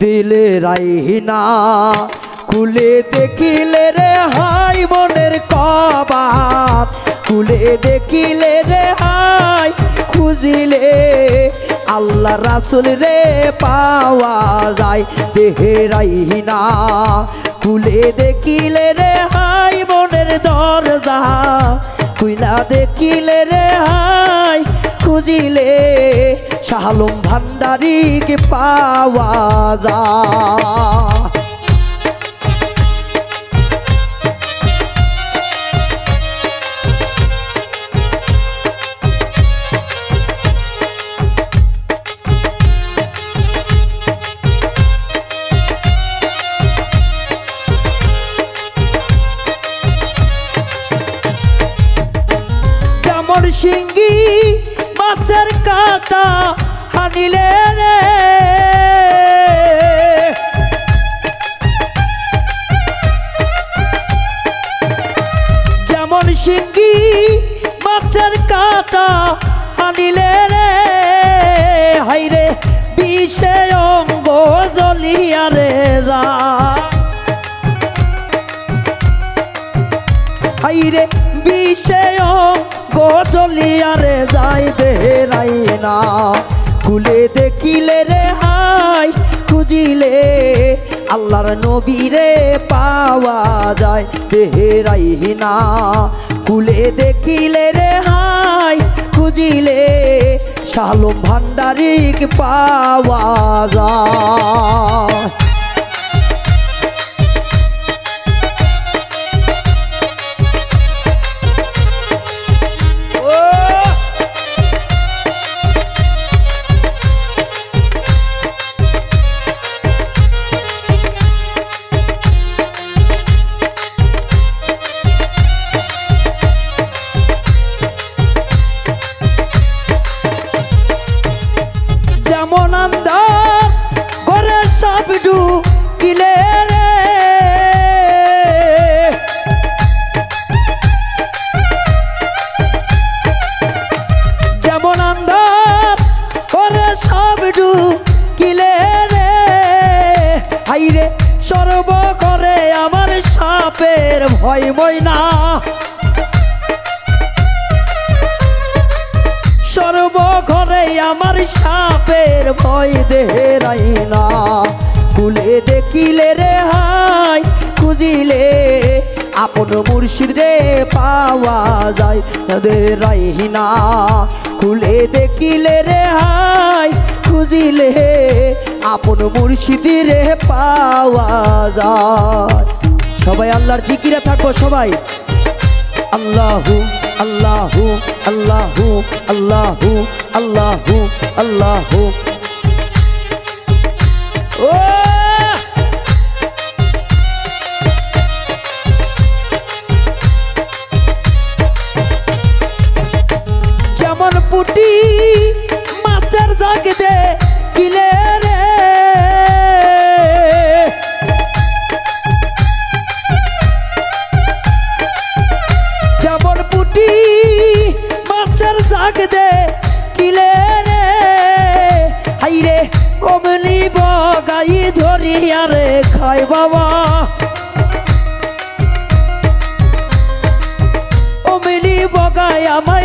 দিলে রাইহিনা কুলে দেখিলে রে হাই মনের কবাব। কুলে দেখিলে রে হাই, খুঁজিলে আল্লাহ রাসুল রে পাওয়া যায়। দেহে রাইহিনা কুলে দেখিলে রে হাই মনের দরজা। কুইলা দেখিলে রে হাই, খুঁজিলে শাহালুম ভান্ডারিকে পাওয়া যায়। সিঙ্গি, মাছের কাটা হানিলে রে। হাইরে বিষে অঙ্গ জ্বলিয়া রে যা। হাইরে বিষয় গজলিয়ারে যাই দেহরাই না। খুলে দেখিলে রে হাই খুঁজিলে আল্লাহর নবীরে পাওয়া যায়। দেহরাই না। খুলে দেখিলে রে হাই খুঁজিলে শালম ভান্ডারিক পাওয়া। সাপের ভয় বই না সর্ব ঘরে আমার সাপের ভয় দেহেরাই না খুলে দেখিলে রে হাই, খুঁজিলে আপন মুর্শিদ পাওয়া যায় দেরাই না খুলে দেখিলে রে হাই, খুঁজিলে আপন মুর্শিদ রে পাওয়া যায়। সবাই আল্লাহর জিকিরে থাকো সবাই। আল্লাহু আল্লাহু আল্লাহু আল্লাহু আল্লাহু আল্লাহু। ও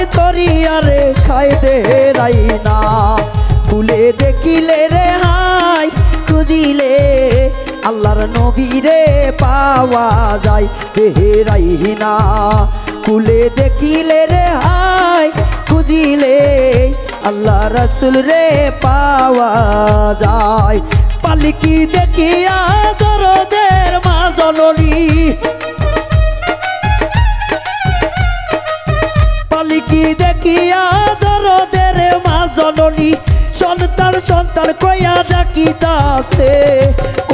আমায় খাই দে রাই না খুলে দেখিলে রে হাই, খুঁজিলে আল্লাহর নবীরে পাওয়া যায় হেরাই না খুলে দেখিলে রে হাই, খুঁজিলে আল্লাহ রসুল রে পাওয়া যায়। পালিকি দেখিয়া দরদের মা জননী পালিকি দেখিয়া দরদের মা জননী। সন্তান সন্তান কইয়া ডাকিতাছে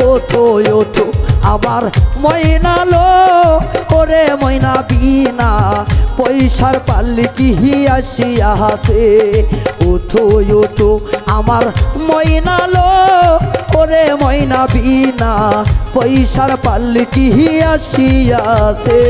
ওঠো ওঠো আমার ময়নালো ওরে ময়না বিনা, পয়সার পাল্লিকি আসিয়া হাসে ওঠো ওঠো আমার ময়নালো ওরে ময়না বিনা, পয়সার পাল্লিকি আসিয়াছে।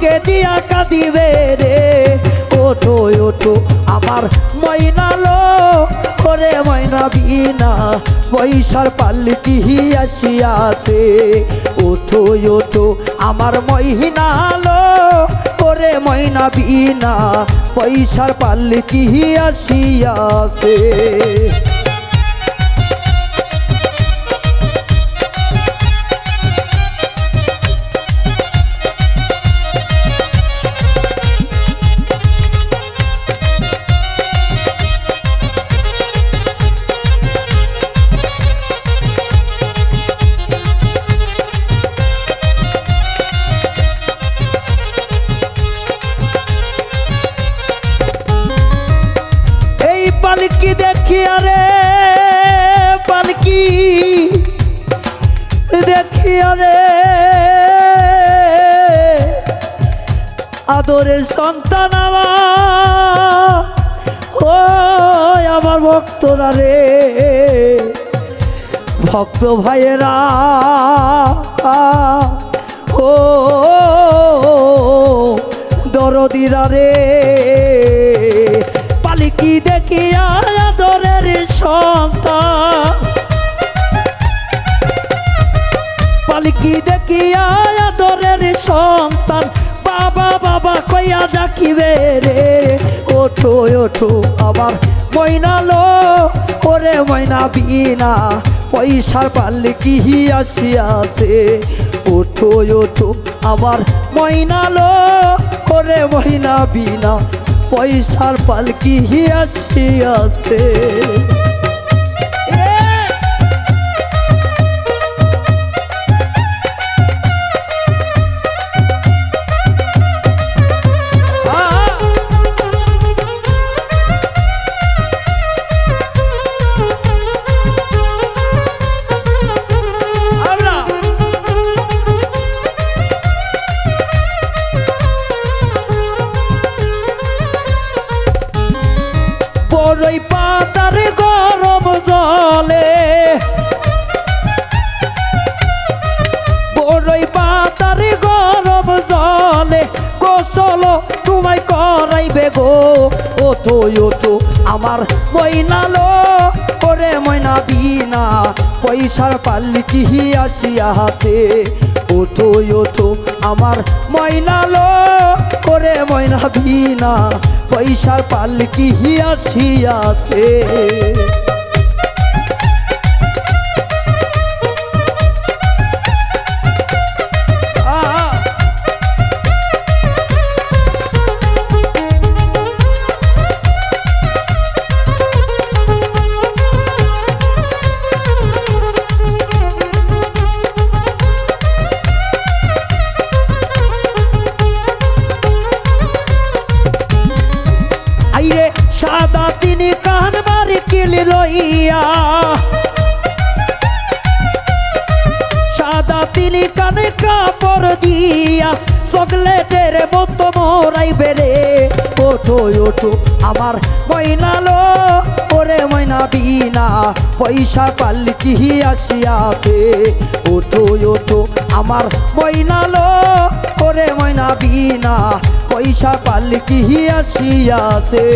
মুখে দিয়া কাঁদিবে রে? ওঠো ওঠো আমার ময়নালো ওরে ময়না বিনা, পয়সার পাল্লিকি আসিয়াছে। ওঠো ওঠো আমার মহিনালো ওরে ময়না বিনা, পয়সার পাল্লিকি আসিয়াছে। আদরের সন্তান আমার। ও আমার ভক্তরা রে। ভক্ত ভাইয়েরা। ও দরদিরা রে। পালিকি দেখি আদরের সন্তান। পালিকি দেখি আদরের সন্তান। কইয়া ডাকিবে রে। ওঠো ওঠো, আবার ময়নালো ওরে ময়না বিনা, পয়সার পাল্লে কি আসিয়াছে? ওঠো ওঠো, আবার ময়নালো ওরে ময়না বিনা, পয়সার পালকি আসিয়াছে? করাইবে গো। ওঠো ওঠো আমার ময়নালো ওরে ময়না বিনা, পয়সার পাল্লি কিহি আসিয়া হাতে। ওঠো ওঠো আমার ময়নালো করে ময়না বিনা, পয়সার পাল্লি কিহি আসিয়াছে কাপড় দিয়া চকলেটের মতো মোরাইবে রে। ওঠো ওঠো, আমার ময়নালো ওরে ময়না বিনা, পয়সা পাল্লি কি আসিয়াছে। ওঠো ওঠো, আমার ময়নালো ওরে ময়না বিনা, পয়সা পাল্লি কি আসিয়াছে।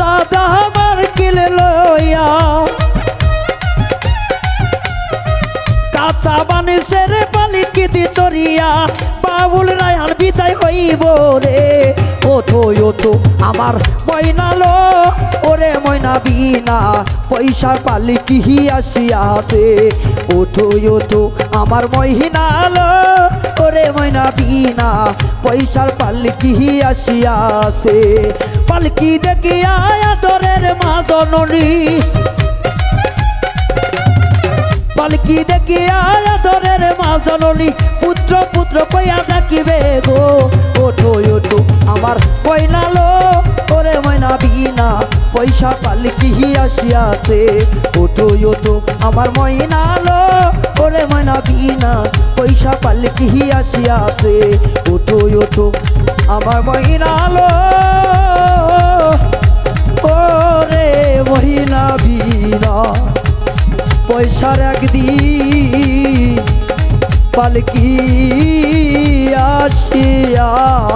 দাদা আমার কিলে লইয়া। কাঁচা বানিসের পালিকিতি চড়িয়া বাবুল রায়ার বিদায় হইব রে। ওঠো আমার ময়নালো ওরে ময়না বিনা, পয়সার পালি কি আসিয়াছে। ওঠো ওঠো আমার মহিনালো ওরে ময়না বিনা, পয়সার পালি কি আসিয়াছে। পালকি দেখিয়া আদরের মা জননী জননী, পুত্র পুত্র কইয়া ডাকিবে গো। ওঠো ওঠো, আমার কইনালো ওরে ময়না বিনা, পয়সা পালকি আসিয়াছে। ওঠো ওঠো, আমার ময়নালো ওরে ময়না বিনা, পয়সা পালকি আসিয়াছে। ওঠো ওঠো, আমার ময়নালো ওরে মহিনা বিনা, পয়সার একদিন পালকি আসিয়াছে?